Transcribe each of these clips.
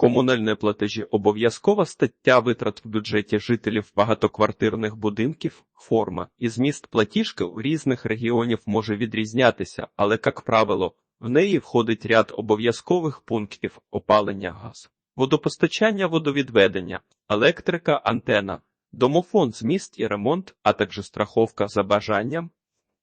Комунальні платежі – обов'язкова стаття витрат в бюджеті жителів багатоквартирних будинків, форма і зміст платіжки у різних регіонів може відрізнятися, але, як правило, в неї входить ряд обов'язкових пунктів опалення газ, водопостачання, водовідведення, електрика, антена, домофон, зміст і ремонт, а також страховка за бажанням.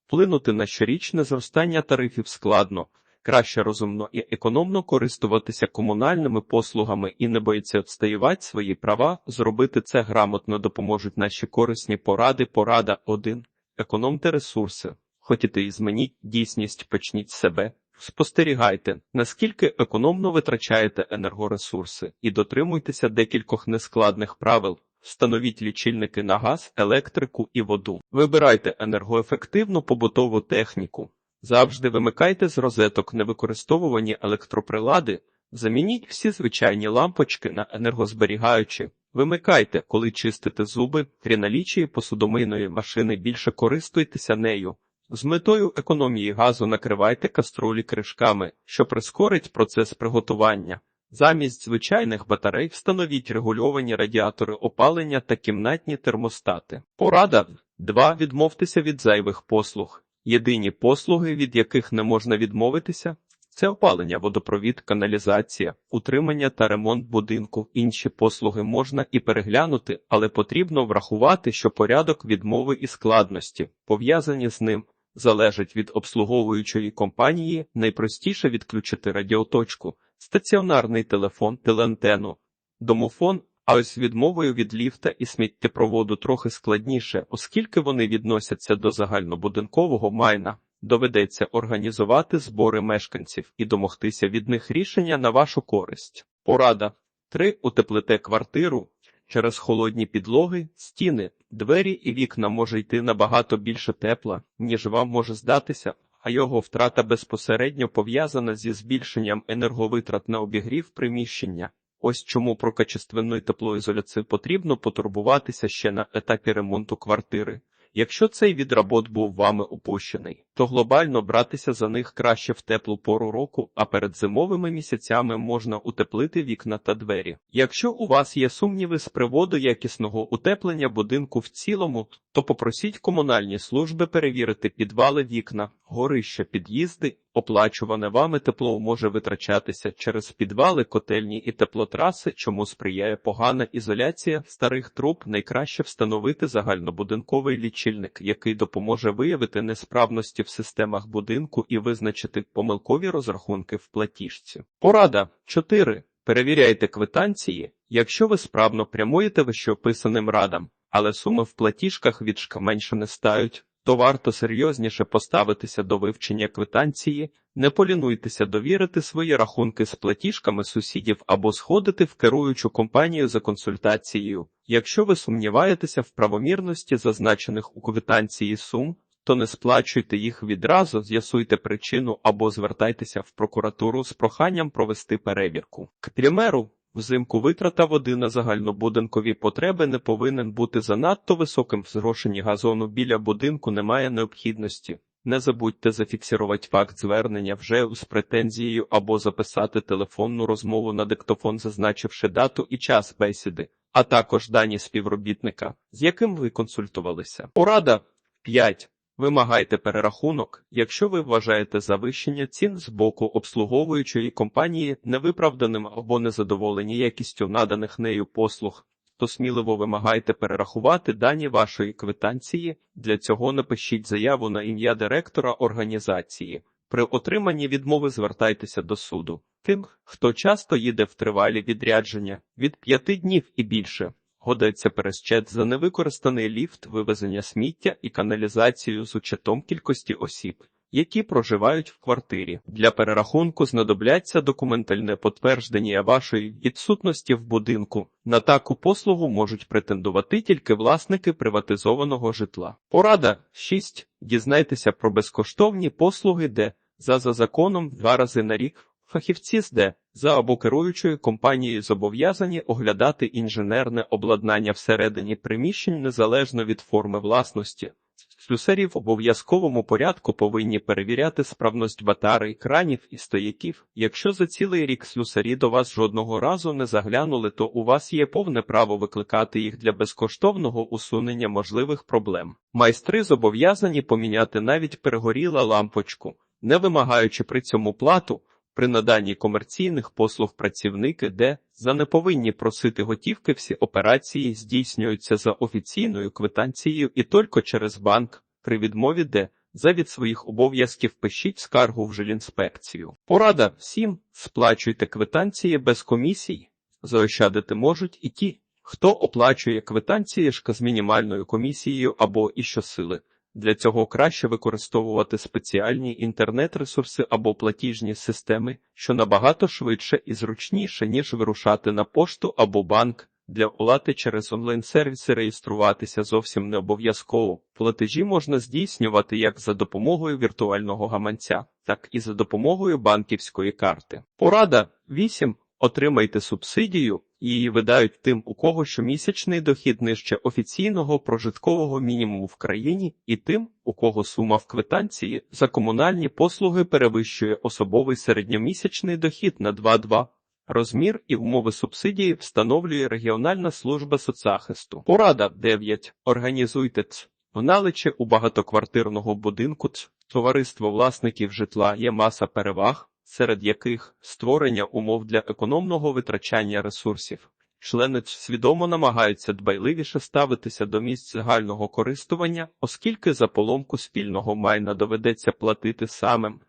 Вплинути на щорічне зростання тарифів складно. Краще розумно і економно користуватися комунальними послугами і не боїться відстоювати свої права. Зробити це грамотно допоможуть наші корисні поради. Порада 1. Економте ресурси. Хотіте і змініть дійсність, почніть себе. Спостерігайте, наскільки економно витрачаєте енергоресурси, і дотримуйтеся декількох нескладних правил. Встановіть лічильники на газ, електрику і воду. Вибирайте енергоефективну побутову техніку. Завжди вимикайте з розеток невикористовувані електроприлади, замініть всі звичайні лампочки на енергозберігаючі. Вимикайте, коли чистите зуби, при налічії посудомийної машини більше користуйтеся нею. З метою економії газу накривайте каструлі кришками, що прискорить процес приготування. Замість звичайних батарей встановіть регульовані радіатори опалення та кімнатні термостати. Порада 2. Відмовтеся від зайвих послуг. Єдині послуги, від яких не можна відмовитися, це опалення, водопровід, каналізація, утримання та ремонт будинку. Інші послуги можна і переглянути, але потрібно врахувати, що порядок відмови і складності, пов'язані з ним, залежить від обслуговуючої компанії. Найпростіше відключити радіоточку, стаціонарний телефон, телеантену, домофон. А ось відмовою від ліфта і сміттєпроводу трохи складніше, оскільки вони відносяться до загальнобудинкового майна. Доведеться організувати збори мешканців і домогтися від них рішення на вашу користь. Порада 3. Утеплите квартиру. Через холодні підлоги, стіни, двері і вікна може йти набагато більше тепла, ніж вам може здатися, а його втрата безпосередньо пов'язана зі збільшенням енерговитрат на обігрів приміщення. Ось чому про качественну теплоізоляцію потрібно потурбуватися ще на етапі ремонту квартири. Якщо цей від робот був вами опущений, то глобально братися за них краще в теплу пору року, а перед зимовими місяцями можна утеплити вікна та двері. Якщо у вас є сумніви з приводу якісного утеплення будинку в цілому, то попросіть комунальні служби перевірити підвали вікна, горища, під'їзди. Оплачуване вами тепло може витрачатися через підвали, котельні і теплотраси, чому сприяє погана ізоляція старих труб. Найкраще встановити загальнобудинковий лічильник, який допоможе виявити несправності в системах будинку і визначити помилкові розрахунки в платіжці. Порада 4. Перевіряйте квитанції, якщо ви справно прямуєте вищеописаним радам, але суми в платіжках від шка менше не стають то варто серйозніше поставитися до вивчення квитанції, не полінуйтеся довірити свої рахунки з платіжками сусідів або сходити в керуючу компанію за консультацією. Якщо ви сумніваєтеся в правомірності зазначених у квитанції сум, то не сплачуйте їх відразу, з'ясуйте причину або звертайтеся в прокуратуру з проханням провести перевірку. К примеру, Взимку витрата води на загальнобудинкові потреби не повинен бути занадто високим. В зрошенні газону біля будинку немає необхідності. Не забудьте зафіксувати факт звернення вже з претензією або записати телефонну розмову на диктофон, зазначивши дату і час бесіди, а також дані співробітника, з яким ви консультувалися. Порада 5. Вимагайте перерахунок, якщо ви вважаєте завищення цін з боку обслуговуючої компанії невиправданим або незадоволені якістю наданих нею послуг, то сміливо вимагайте перерахувати дані вашої квитанції. Для цього напишіть заяву на ім'я директора організації. При отриманні відмови звертайтеся до суду. Тим, хто часто їде в тривалі відрядження від п'яти днів і більше. Годиться пересчет за невикористаний ліфт, вивезення сміття і каналізацію з учетом кількості осіб, які проживають в квартирі. Для перерахунку знадобляться документальне підтвердження вашої відсутності в будинку. На таку послугу можуть претендувати тільки власники приватизованого житла. Порада 6. Дізнайтеся про безкоштовні послуги, де за за законом два рази на рік Фахівці з Д за або керуючою компанією зобов'язані оглядати інженерне обладнання всередині приміщень незалежно від форми власності. Слюсарі в обов'язковому порядку повинні перевіряти справність батарей, кранів і стояків. Якщо за цілий рік слюсарі до вас жодного разу не заглянули, то у вас є повне право викликати їх для безкоштовного усунення можливих проблем. Майстри зобов'язані поміняти навіть перегоріла лампочку, не вимагаючи при цьому плату. При наданні комерційних послуг працівники, де за не повинні просити готівки, всі операції здійснюються за офіційною квитанцією і тільки через банк. При відмові де за від своїх обов'язків пишіть скаргу в жилінспекцію. Порада всім сплачуйте квитанції без комісій. Заощадити можуть і ті, хто оплачує квитанції ж з мінімальною комісією або і щосили. Для цього краще використовувати спеціальні інтернет-ресурси або платіжні системи, що набагато швидше і зручніше, ніж вирушати на пошту або банк. Для оплати через онлайн-сервіси реєструватися зовсім не обов'язково. Платежі можна здійснювати як за допомогою віртуального гаманця, так і за допомогою банківської карти. Порада 8. Отримайте субсидію, її видають тим, у кого щомісячний дохід нижче офіційного прожиткового мінімуму в країні, і тим, у кого сума в квитанції за комунальні послуги перевищує особовий середньомісячний дохід на 2,2. Розмір і умови субсидії встановлює регіональна служба соцзахисту. Порада 9. Організуйте Ц. В наличі у багатоквартирного будинку Ц. Товариство власників житла є маса переваг, серед яких створення умов для економного витрачання ресурсів. Члени свідомо намагаються дбайливіше ставитися до місць загального користування, оскільки за поломку спільного майна доведеться платити самим.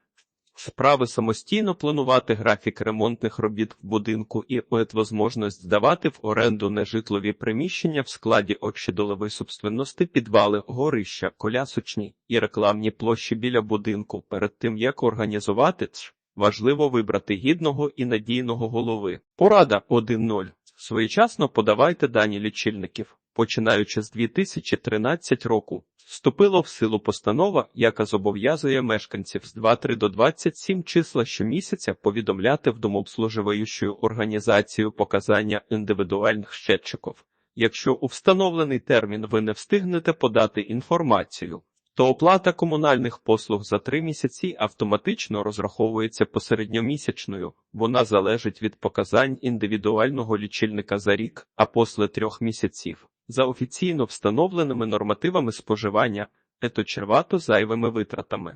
Справи самостійно планувати графік ремонтних робіт в будинку і можливість здавати в оренду нежитлові приміщення в складі общедолової собственності підвали, горища, колясочні і рекламні площі біля будинку. Перед тим як організувати ЦШ, важливо вибрати гідного і надійного голови. Порада 1.0. Своєчасно подавайте дані лічильників. Починаючи з 2013 року, вступила в силу постанова, яка зобов'язує мешканців з 23 до 27 числа щомісяця повідомляти в домообслуживаючу організацію показання індивідуальних щетчиків. Якщо у встановлений термін ви не встигнете подати інформацію, то оплата комунальних послуг за три місяці автоматично розраховується посередньомісячною. Вона залежить від показань індивідуального лічильника за рік, а після трьох місяців. За офіційно встановленими нормативами споживання, ето червато зайвими витратами.